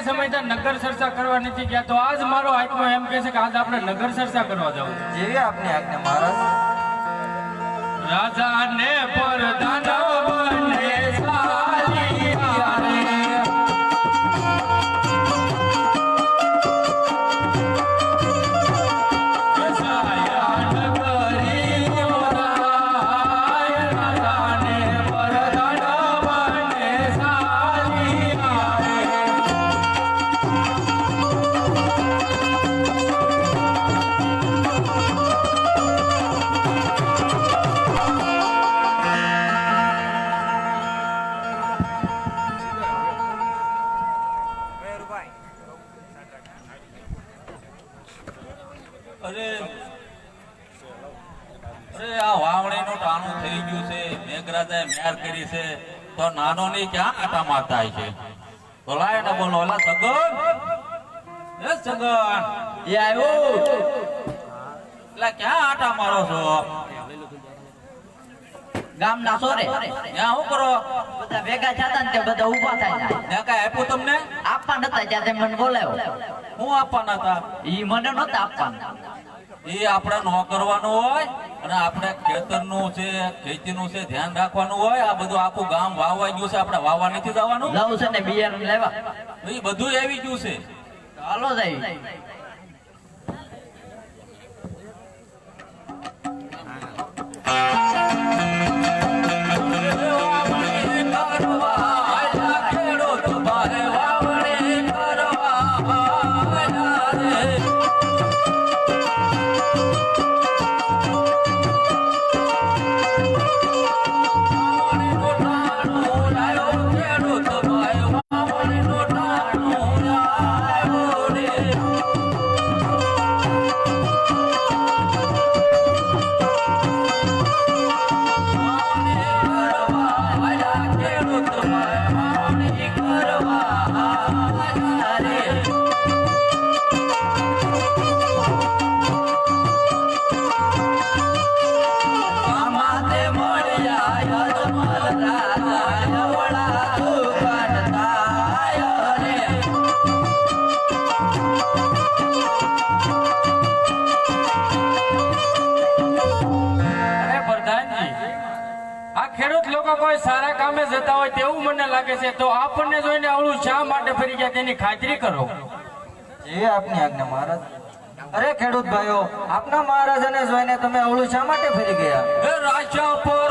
કેટલા સમયથી નગર ચર્ચા કરવા નથી ગયા તો આજ મારો આત્મા એમ કહે છે કે આજ આપણે નગર ચર્ચા કરવા જવું જેવી આપની આજ્ઞા મહારાજ. રાજા ને અરે અરે, આ ની ને આવ્યો. એટલે ક્યાં આટા મારો છો? ગામના સોરે. ત્યાં શું કરો? બધા ભેગા થતા ને તે બધા ઊભા થાય મેં કઈ આપ્યું તમને? આપવા નતા જ્યાં તે મને બોલાવ્યો. હું આપવાના હતા? ઈ મને નતા આપવાના. એ આપણે ન કરવાનું હોય અને આપણે ખેતરનું છે ખેતીનું છે ધ્યાન રાખવાનું હોય. આ બધું આખું ગામ વાવવા ગયું છે આપણે વાવવા નથી જવાનું. લવ છે ને બિયારણ લેવા. એ બધું આવી ગયું છે. ચાલો જાય જતા હોય તેવું મને લાગે છે તો આપણને જોઈને આવડું શા માટે ફરી ગયા? તેની ખાતરી કરો. જે આપની આજ્ઞા મહારાજ. અરે ખેડૂત ભાઈઓ આપના મહારાજાને જોઈને તમે અવળું શા માટે ફરી ગયા? રાજા પર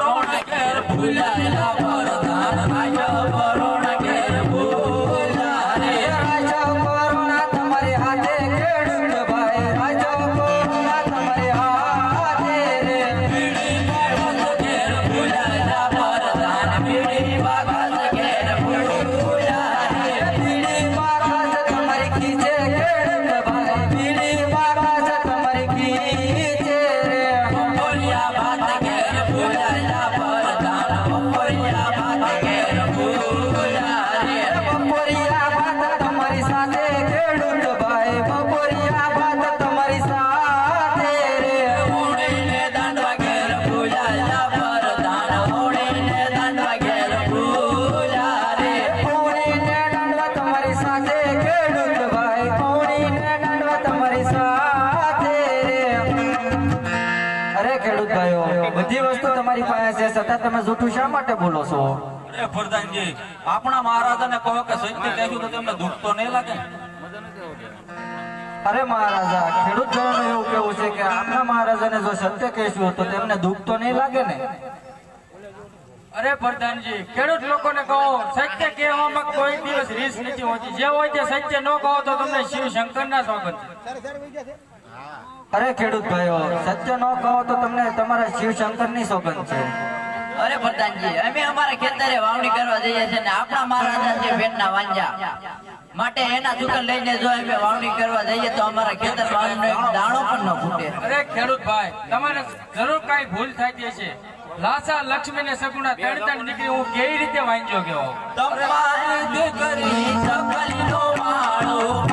Maria. છતાં તમે જૂઠું શા માટે બોલો છો? અરે પ્રધાનજી આપણા મહારાજાને કહો કે સત્ય કહેશું તો તમને દુઃખ તો નહીં લાગે. અરે મહારાજા ખેડૂત જણોનું એવું કેવું છે કે આપણા મહારાજાને જો સત્ય કહેશું તો તેમને દુઃખ તો નહીં લાગે ને? અરે પ્રધાનજી ખેડૂત લોકોને કહો સત્ય કહેવામાં કોઈ દિવસ રીસ નથી હોતી. જે હોય તે સત્ય ન કહો તો તમને શિવ શંકરના સ્વાગત અરે ખેડૂત ભાઈઓ સત્ય ન કહો તો તમને તમારા શિવ શંકરની સોગંદ છે. અરે પ્રધાનજી અમે અમારા ખેતરે વાવણી કરવા જઈએ છીએ ને આપણા મહારાજા છે વાંજા. માટે એના દુકાન લઈને જો અમે વાવણી કરવા જઈએ તો અમારા ખેતર બાજુનો એક દાણો પણ ન ફૂટે. અરે ખેડૂત ભાઈ તમારે જરૂર કઈ ભૂલ થતી છે. લાસા લક્ષ્મી ને સગુણા ત્રણ ત્રણ દીકરી હું કેવી રીતે વાંચ્યો ગયો? તમારી દીકરી સકલીનો માળો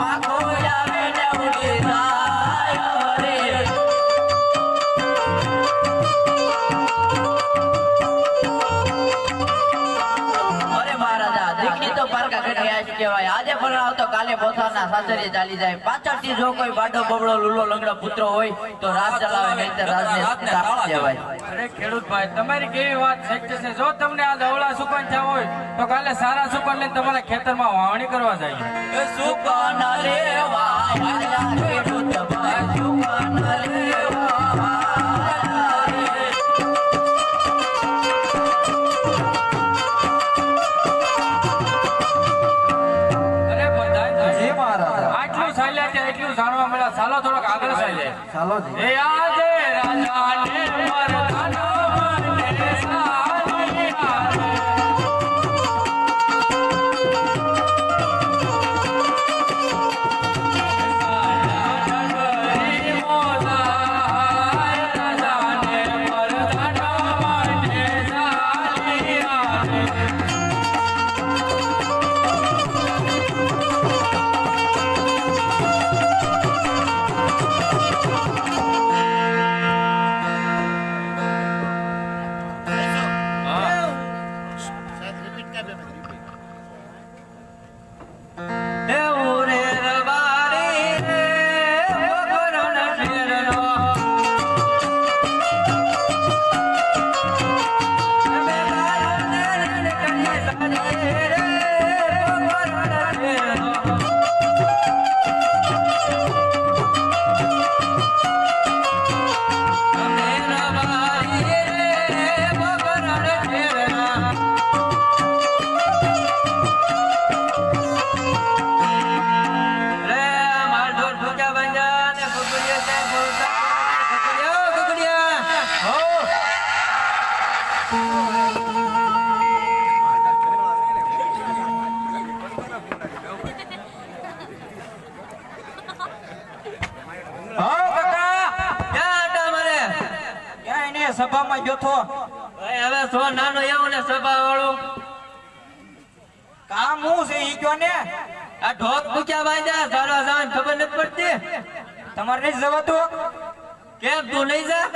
કહેવાય. આજે પરણાવ તો કાલે પોતાના સાસરે ચાલી જાય. પાછળથી જો કોઈ બાડો બબડો લુલો લંગડો પુત્ર હોય તો રાત ચલાવે નહીં તો રાજને કહેવાય. અરે ખેડૂત ભાઈ તમારી કેવી વાત સત્ય છે? જો તમને આ દવડા સુકન થયા હોય તો કાલે સારા સુકન લઈને તમારા ખેતરમાં વાવણી કરવા જાય. સુકન લેવા ચાલો જી એ આજે ક્યાં સભામાં જોથો હવે સો નાનો એવું ને સભા વાળું કામ હું છે ઈ કયો ને? આ ઢોક મૂક્યા બાંધ્યા સારા સાન ખબર નથી પડતી. તમારે નહીં જવાતું? કેમ તું નહીં જા?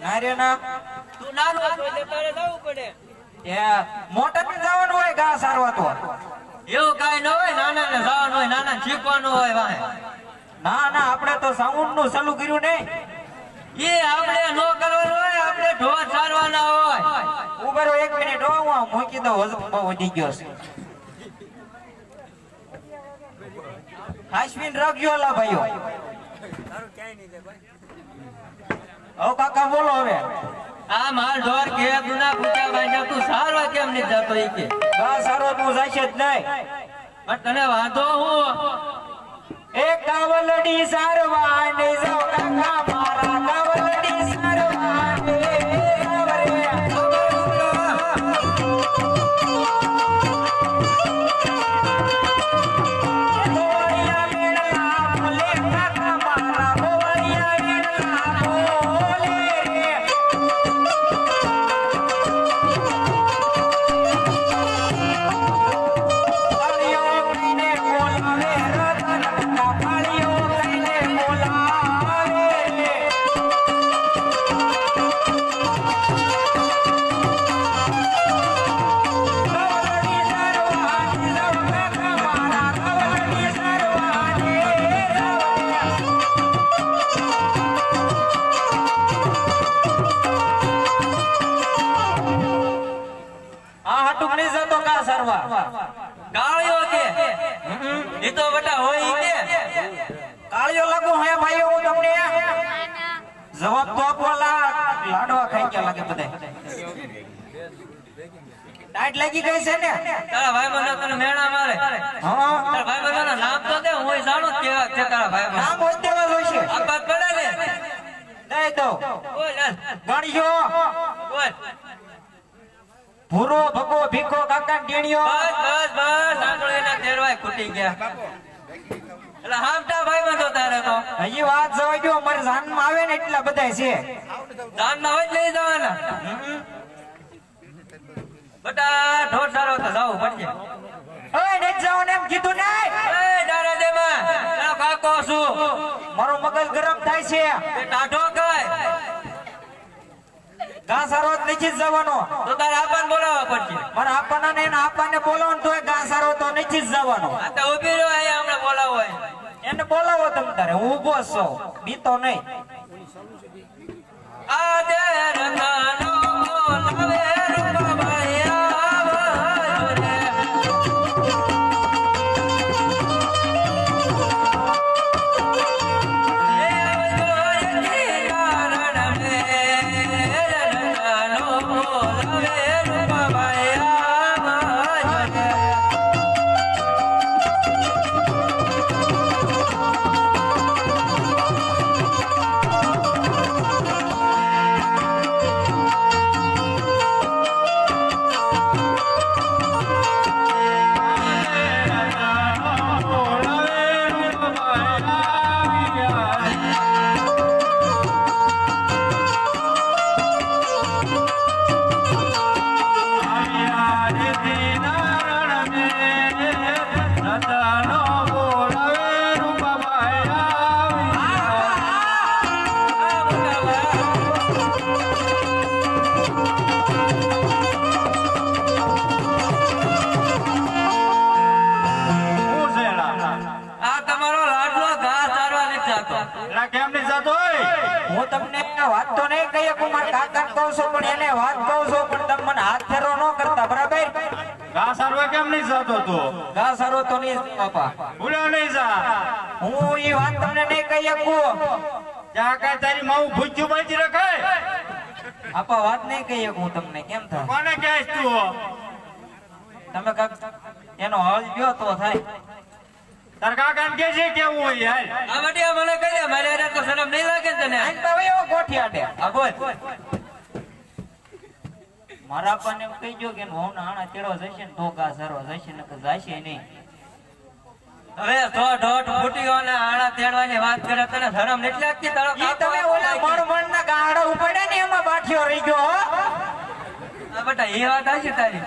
ના રે ના. તું નાનો છો એટલે તારે જવું પડે. મોટા ને જવાનું હોય ઘા સારવા તો. એવું કાઈ ન હોય નાના ને જવાનું હોય નાના શીખવાનું હોય વાહે. ના ના આપણે તો સાઉન્ડનું ચાલુ કર્યું નહીં. એ આપણે નો કરવાનું ઢોર સારવાના હોય. ઉભરો એક મિનિટ હો હું મૂકી દઉં વજન બહુ વધી ગયો છે. હાશમીન રાખજો અલા ભાઈઓ. ઓ કાકા બોલો હવે. આ માલ ઢોર કે ગુના પૂછા ભાઈ તું સારવા કેમ નહીં જતો ઈ કે? બસ સારો તું જાશે જ નહીં. પણ તને વાંધો હું? એક કાવલડી સારવા ને જાઓ કાકા કા સરવા કાળિયો કે? એ તો બટા હોય કે. કાળિયો લાગુ હે ભાઈઓ હું તમને જવાબ તો આપો લાડવા ખાઈ ગયા લાગે બધાય ટાઈટ લાગી ગઈ છે ને? તારા ભાઈ મને તને મેણા મારે. હા? તારા ભાઈ મને નામ તો દે હું જાણું કેવા છે તારા ભાઈ બંધો નામ હોય તેવા જોઈશે આપા પડે ને? દઈ દો બોલ. ગણજો. બોલ. ભૂરો ભગો ભીખો કાકા ટેણીઓ બસ બસ બસ. આંગળીના તેરવાય ખૂટી ગયા. એટલે હામટા ભાઈ બંધો તારે તો. હજી વાત જવા ગયો મારે જાનમાં આવે ને એટલા બધા છે. જાન ના હોય જ લઈ જવાના. બટા ઢોર સારો તો જાવું પડશે. ઓય ને જાવ ને એમ કીધું ને એ ડારા દેમાં કાકો છું. મારો મગજ ગરમ થાય છે. તે ટાઢો કાય ઘાસ હારો જ નથી જવાનો. તો તારે આપણ બોલાવવા પડશે. પણ આપણને ને આપણને આપવાને બોલાવો તો ઘાસ હારો નથી જવાનો. આ તો ઊભી રહ્યો અહીંયા હમણાં બોલાવો એને બોલાવો તમે તારે હું ઊભો છો. બીતો નહીં. આ દે બોલાવે સારો તો નહીં બાપા. હું એ વાત તમને નહીં કહી શકું. તારી માવું ભૂચ્યું બાજી રખે. આપા વાત નહીં કહી શકું તમને. કેમ થાય? કોને કહેશ તું તમે કાક એનો હલ ગયો તો થાય. તાર કામ કે છે કેવું હોય યાર આ માટે મને કહી દે મારે તો શરમ નહીં લાગે તને. આ તો એવો ગોઠિયા ગોઠિયાટે. આ બોલ. મારા આપણને એમ કહી ગયો કે વહુ ના આણા તેડો જશે ને તો ઘા સારો જશે ને જશે નહીં. હવે ફૂટીઓ ને આણા તેડવાની વાત કરે તને ધરમ નથી લાગતી? તારો ઈ તમે ઓલા મણ મણ ના ગાડા ઉપાડ્યા ને એમાં બાઠિયો રહી ગયો હો. બેટા એ વાત હશે તારી.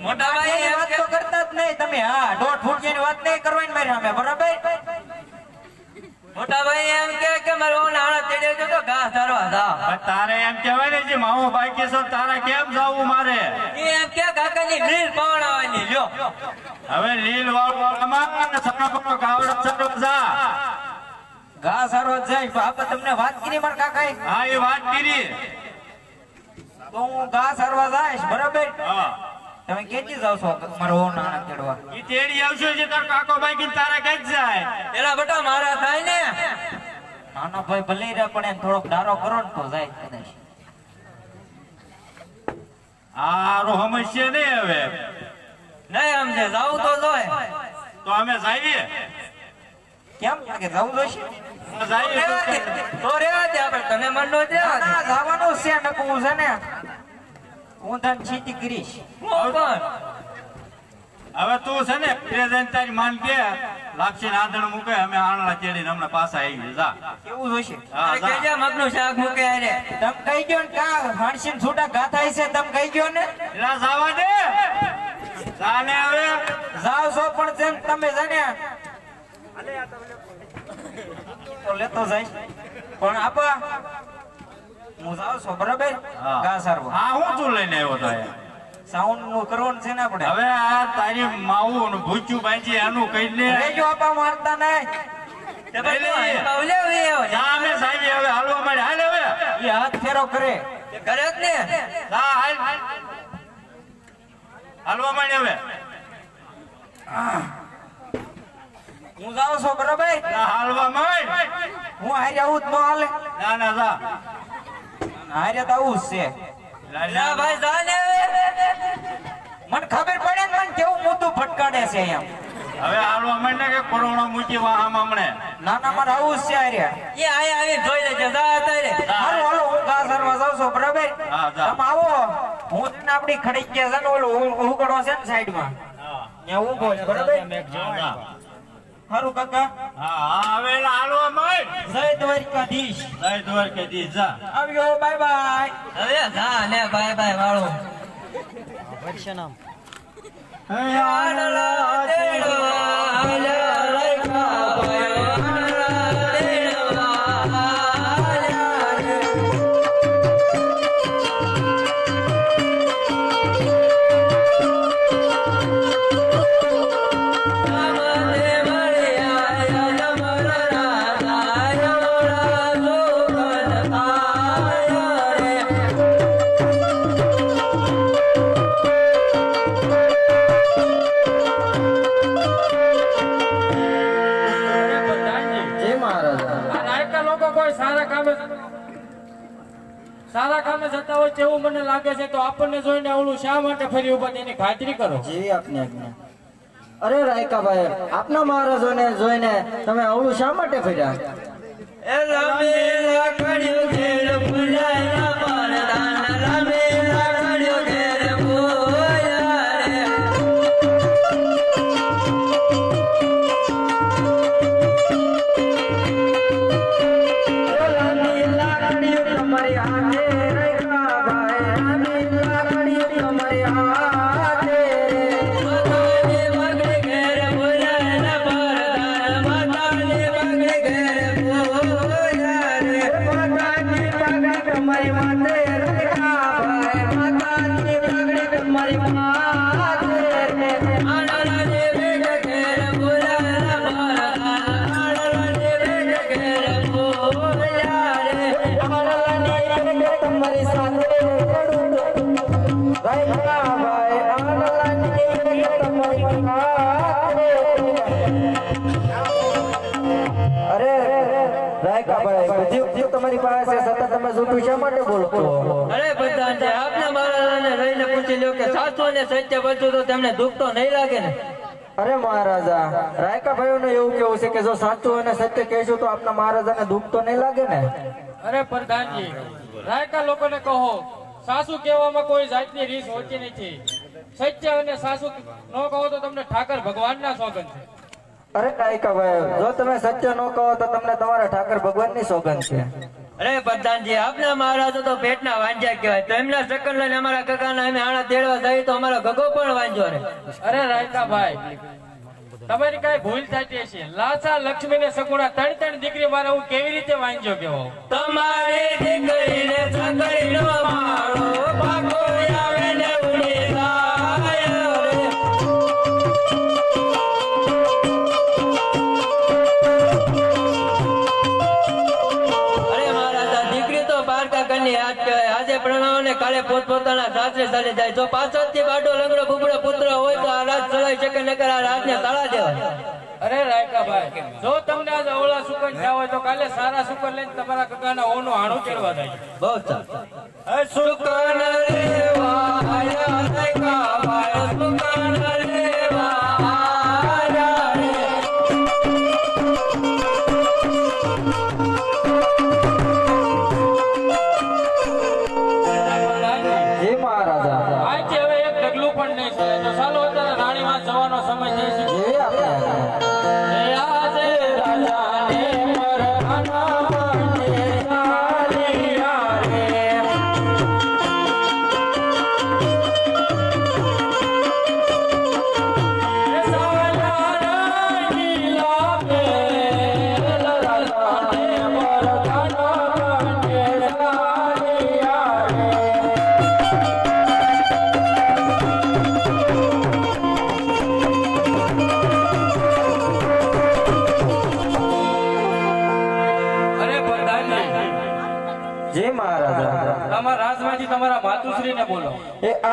મોટા ભાઈ વાત તો કરતા જ નહીં તમે. હા દોઢની વાત નહીં કરવાની મારી સામે બરાબર? મોટા ભાઈ એમ કે કે મારો આણા તેડ્યો છે તો ઘાસ ધારવા જાવ તારે એમ કહેવાય ને જે માવો બાકી છે તારે કેમ જાવું મારે? એમ કે કાકાની લીલ પવડાવવાની લ્યો. હવે લીલ વાળવામાં સણાપણો ગાવડો ચડો જા. ઘાસ જ જાય પણ તમને વાત કરી મારા કાકાએ. હા એ વાત કરી. તો હું ઘાસ હરવા જઈશ બરાબર? હા. તમે કેજી જાવ છો? મારો નાણા ચડવા ઈ તેડી આવશે જે તાર કાકો બાકી તારે કઈ જાય. એલા બટા મારા થાય ને? નાનો ભાઈ ભલે રે પણ એને થોડોક ડારો કરો ને તો જાય કદાચ. આરો સમસ્યા નહીં હવે. નહીં સમજે જાવ તો જોય. તો અમે જાઈએ. કેમ? કે જવું જોઈશે જઈએ તો રેવા દે. આપણે. તને મન નો દેવા દે. ના, જવાનું છે નકું છે ને. હું તને છીતી કરીશ. હું પણ. હવે તું છે ને પ્રેઝન્ટ તારી માન કે લાપસી આંધણ મૂકે અમે આણલા ચેડીને હમણાં પાછા આવી જા. કેવું જોશે અરે કેજે મગનું શાક મૂકે અરે તમ કહી ગયો ને કા હાણસીન છૂટા ગાથા છે તમ કહી ગયો ને? એલા જાવા દે. જાને હવે. જાવ છો પણ જેમ તમે જાને. તો લેતો જાય. પણ આપા હું જાવ છો બરાબર? હા. ઘા સારવા. હા હું તું લઈને આવ્યો તો? સાઉન્ડનું કરવાનું છે ને આપણે? હવે આ તારી માવું ને ભૂચ્યું બાંધી આનું કહી દે. રેજો આપા મારતા એ હાથ ફેરો કરે. કરે જ ને. હાલ. હાલવા માંડે હવે. હું. જાવ છો બરાબર? હાલવા માંડ. હું હારે આવું જ ન હાલે. ના ના જા. હારે તો આવું જ છે. ને મને ખબર પડે ને મને કેવું મોટું ફટકાડે છે એમ. હવે હાલવા માંડ કે કોરોના મૂકી વાહમ હમણે નાના મારે આવું જ છે હારે. એ આયા આવી જોઈ લેજે જા અત્યારે. હાલો હાલો હું ઘા સારવા જાઉં છું બરાબર? હા, જા. તમે આવો. હું છે ને આપણી ખડી ગયા છે ને ઓલું ઉગડો છે ને સાઈડમાં. છે બરાબર? હા, જા. હારું કાકા. હા હા હવે હાલો મય. જય દ્વારકાધીશ. જય દ્વારકાધીશ જા. આવ્યો બાય બાય. હવે જા ને બાય બાય વાળો. આનલા તેડવા આલ્યા રેખા કોઈ સારા કામે સારા કામે જતા હોય તેવું મને લાગે છે તો આપણને જોઈને આવડું શા માટે ફરી ઊભા તેની ખાતરી કરો? જેવી આપની આજ્ઞા. અરે રાયકાભાઈ આપના મહારાજો ને જોઈને તમે આવડું શા માટે ફર્યા? એ રામે રાખડ્યું છે તમારી છે તમે જૂઠું શા માટે બોલો? અરે અરે પ્રધાનજી આપના મહારાજાને રહીને પૂછી લ્યો કે સાચો ને સત્ય બોલશું તો તેમને દુઃખ તો નહીં લાગે ને? અરે મહારાજા રાયકાભાઈઓનું એવું કેવું છે કે જો સાચું અને સત્ય કહેશું તો આપના મહારાજાને દુઃખ તો નહીં લાગે ને? અરે પ્રધાનજી રાયકા લોકોને કહો સાસુ કહેવામાં કોઈ જાતની રીસ હોતી નથી. સત્ય અને સાસુ ન કહો તો તમને ઠાકર ભગવાનના સોગંદ છે. અરે રાયકાભાઈ જો તમે સત્ય ન કહો તો તમને તમારા ઠાકર ભગવાનની સોગંદ છે. અરે પ્રધાનજી આપના મહારાજો તો પેટના વાંજ્યા કહેવાય. તો એમના સકન લઈને અમારા કાકાના અમે આણા તેડવા જઈએ તો અમારો ગગો પણ વાંજો રે અરે રાયકા ભાઈ તમારી કઈ ભૂલ થતી હશે. લાસા લક્ષ્મી ને સગુણા ત્રણ ત્રણ દીકરી મારે હું કેવી રીતે વાંચ્યો કેવો તમારી દીકરીને સકડીનો મારો પાકો પોતપોતાના સાસરે ચાલી જાય. જો પાછળથી બાડો લંગડો બુબડો પુત્ર હોય તો આ રાત ચલાવી શકે નકર આ રાતને તાળા દેવા. અરે રાયકા ભાઈ જો તમને આજે અવળા સુકન થયા હોય તો કાલે સારા સુકન લઈને તમારા કકાના ઓનો હાણું ચડવા જાય. બહુ સારું. સુકન રેવા આયા દેખા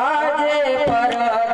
એ આજે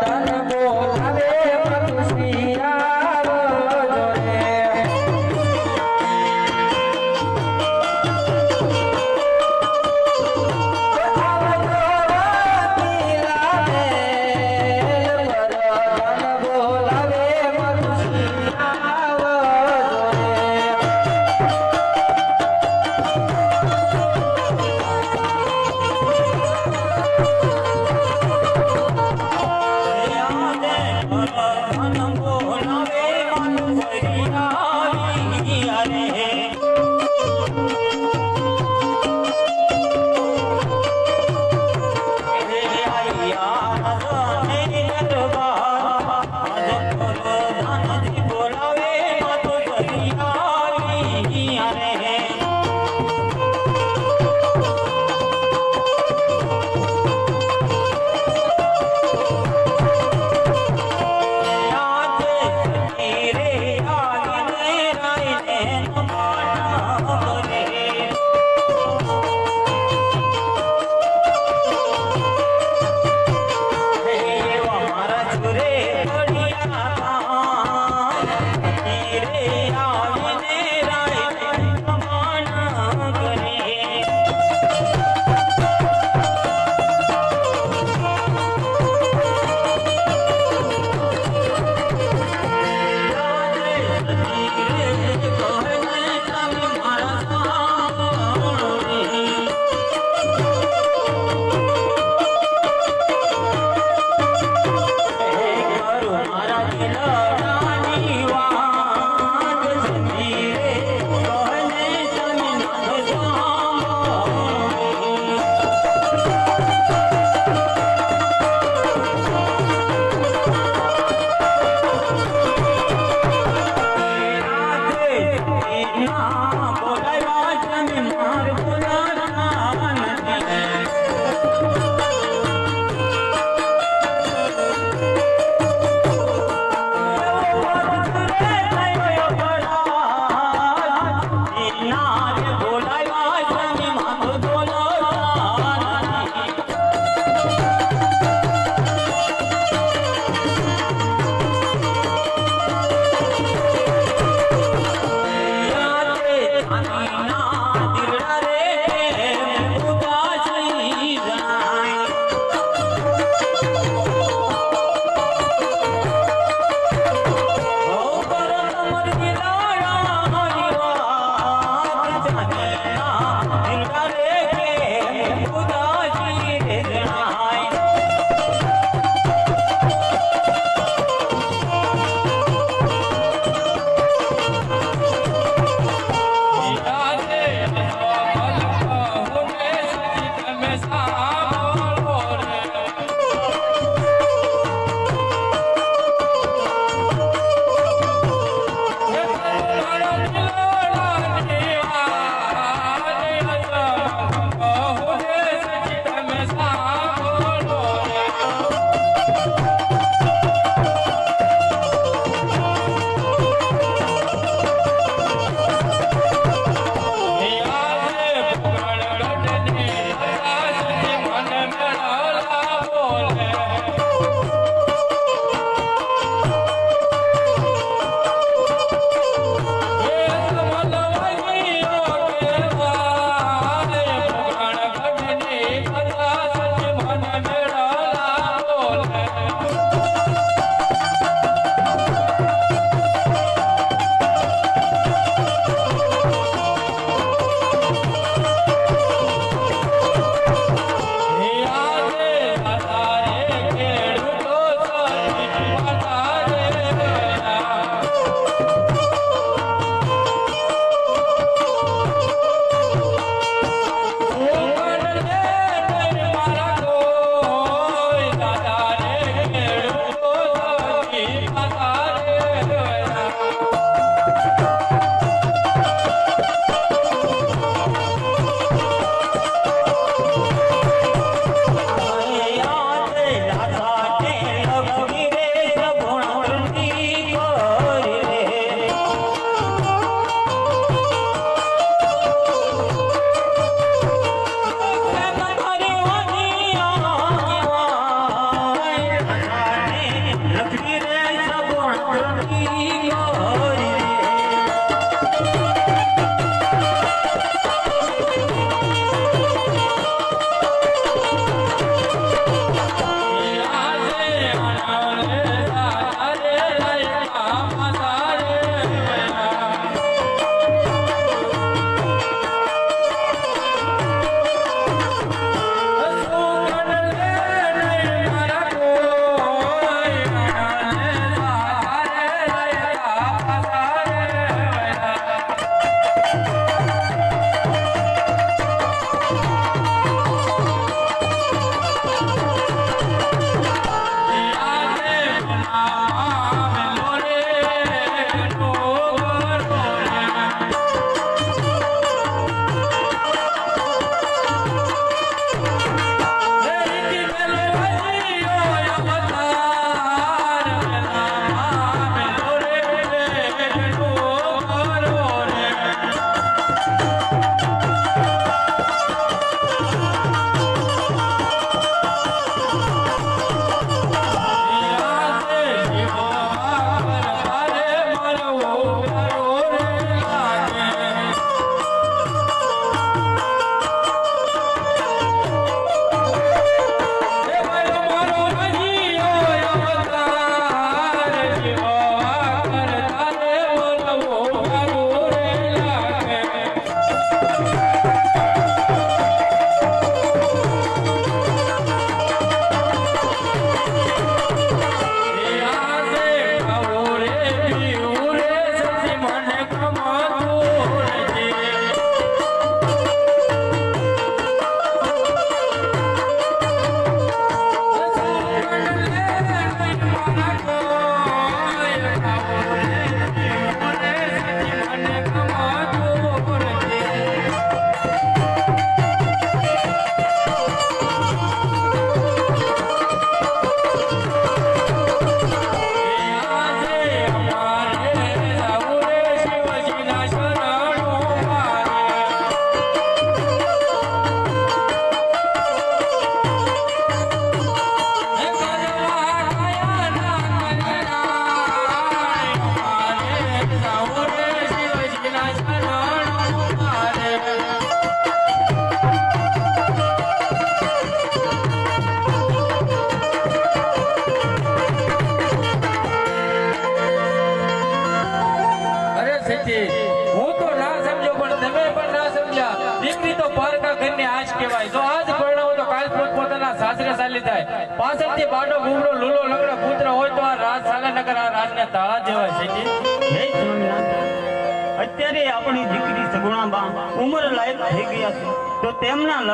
થઈ ગયા છે. તો તેમના